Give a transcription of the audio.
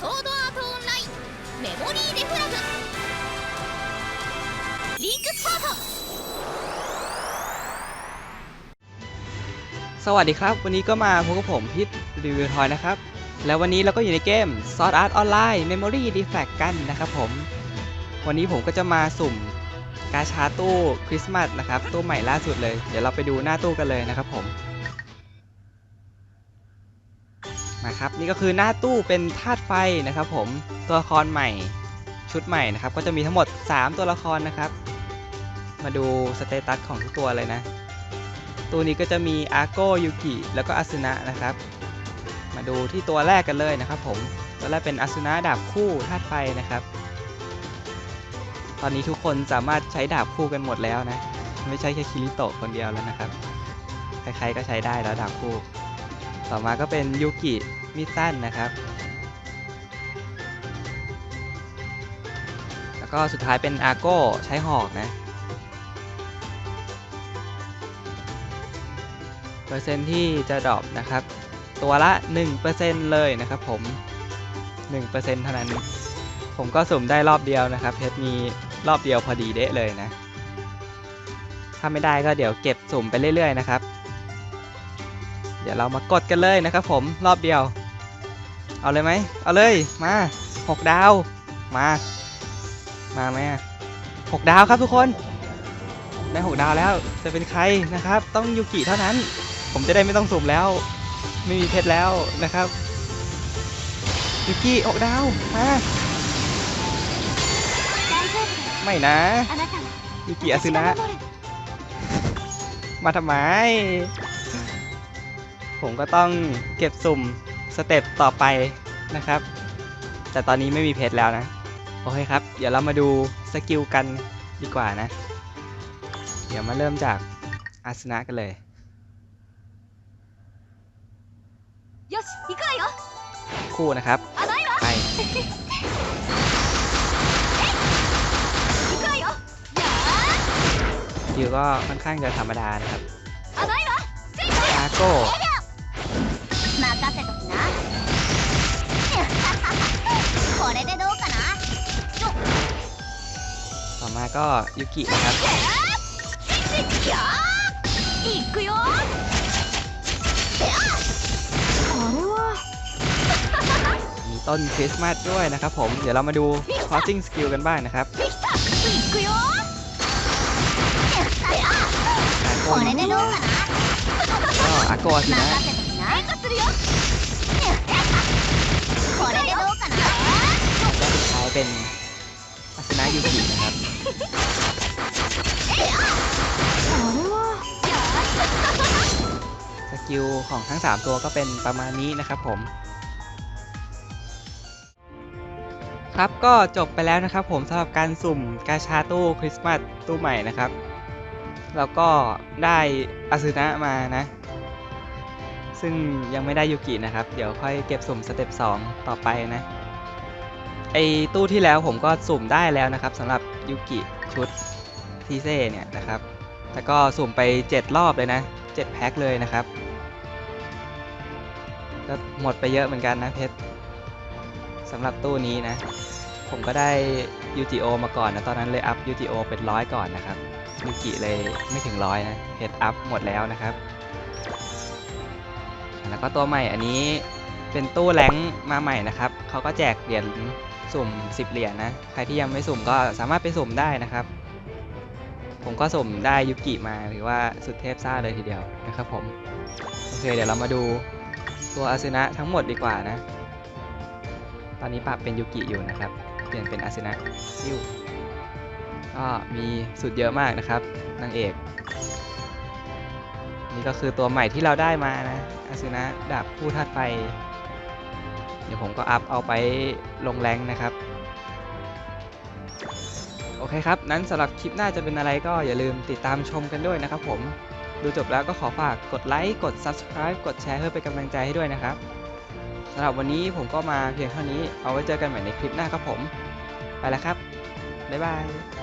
ソードアートオンラインメモリーデフラグリンクスタート สวัสดีครับ วันนี้ก็มาพบกับผมพิษรีวิวทอยนะครับ แล้ววันนี้เราก็อยู่ในเกม Sword Art Online Memory Defect กันนะครับผม วันนี้ผมก็จะมาสุ่มกาชาตู้คริสต์มาสนะครับ ตู้ใหม่ล่าสุดเลย เดี๋ยวเราไปดูหน้าตู้กันเลยนะครับผม มาครับนี่ก็คือหน้าตู้เป็นธาตุไฟนะครับ ผมตัวละครใหม่ชุดใหม่นะครับ ก็จะมีทั้งหมด 3 ตัวละครนะครับ มาดูสเตตัสของทุกตัวเลยนะ ตัวนี้ก็จะมีอาโกยูกิแล้วก็อาซึนะนะครับ มาดูที่ตัวแรกกันเลยนะครับ ผมตัวแรกเป็นอาซึนะดาบคู่ธาตุไฟนะครับ ตอนนี้ทุกคนสามารถใช้ดาบคู่กันหมดแล้วนะ ไม่ใช่แค่คิริโตะคนเดียวแล้วนะครับ ใครๆก็ใช้ได้แล้วดาบคู่ ต่อมาก็เป็นยูกิมิสั้นนะครับ แล้วก็สุดท้ายเป็นอาโกใช้หอกนะ เปอร์เซ็นที่จะดรอปนะครับ ตัวละ 1%เลยนะครับผม 1%เท่านั้น ผมก็สุ่มได้รอบเดียวนะครับ เพชรมีรอบเดียวพอดีเดะเลยนะ ถ้าไม่ได้ก็เดี๋ยวเก็บสุ่มไปเรื่อยๆนะครับ เดี๋ยวเรามากดกันเลยนะครับผมรอบเดียว เอาเลยไหมเอาเลยมาหกดาว มา มาไหมหกดาวครับทุกคนได้หกดาวแล้วจะเป็นใครนะครับ ต้องยูกิเท่านั้น ผมจะได้ไม่ต้องสูบแล้ว ไม่มีเพชรแล้วนะครับยูกิหกดาวมาไม่นะยูกิอาซึนะมาทำไม ผมก็ต้องเก็บสุ่มสเต็ปต่อไปนะครับ แต่ตอนนี้ไม่มีเพชรแล้วนะ โอเคครับ เดี๋ยวเรามาดูสกิลกันดีกว่านะ เดี๋ยวมาเริ่มจากอาสนะกันเลยคู่นะครับไปคิวก็ค่อนข้างจะธรรมดานะครับอาโก้ ก็ยุกินะครับมีต้นคริสต์มาสด้วยนะครับผม เดี๋ยวเรามาดู crossing skill กันบ้างนะครับอากอสินะ กิลของทั้ง 3 ตัวก็เป็นประมาณนี้นะครับผม ครับก็จบไปแล้วนะครับผมสำหรับการสุ่มกาชาตู้คริสต์มาสตู้ใหม่นะครับ แล้วก็ได้อาซึนะมานะ ซึ่งยังไม่ได้ยูกินะครับ เดี๋ยวค่อยเก็บสุ่มสเต็ป2ต่อไปนะไอตู้ที่แล้วผมก็สุ่มได้แล้วนะครับสำหรับยูกิชุดทีเซ่เนี่ยนะครับแต่ก็สุ่มไป 7 รอบเลยนะ 7 แพ็คเลยนะครับ ก็หมดไปเยอะเหมือนกันนะเพชรสำหรับตู้นี้นะ ผมก็ได้ UGO มาก่อนนะ ตอนนั้นเลยอัพ UGO เป็นร้อยก่อนนะครับยูกิเลยไม่ถึงร้อยนะเพชรอัพหมดแล้วนะครับ แล้วก็ตัวใหม่อันนี้เป็นตู้แรงมาใหม่นะครับเขาก็แจกเหรียญสุ่ม 10 เหรียญนะ ใครที่ยังไม่สุ่มก็สามารถไปสุ่มได้นะครับ ผมก็สุ่มได้ยุกิมาหรือว่าสุดเทพซ่าเลยทีเดียวนะครับผม โอเค เดี๋ยวเรามาดู ตัวอาซนะทั้งหมดดีกว่านะ ตอนนี้ปรับเป็นยุกิอยู่นะครับ เปลี่ยนเป็นอาซนะยิวก็มีสุดเยอะมากนะครับนางเอก นี่ก็คือตัวใหม่ที่เราได้มานะอาซนะดาบคู่ธาตุไฟ เดี๋ยวผมก็อัพเอาไปลงแรงนะครับโอเคครับ นั้นสำหรับคลิปหน้าจะเป็นอะไรก็อย่าลืมติดตามชมกันด้วยนะครับผม ดูจบแล้วก็ขอฝากกดไลค์กด Subscribe กดแชร์เพื่อเป็นกำลังใจให้ด้วยนะครับสำหรับวันนี้ผมก็มาเพียงเท่านี้เอาไว้เจอกันใหม่ในคลิปหน้าครับผม ไปแล้วครับ บ๊ายบาย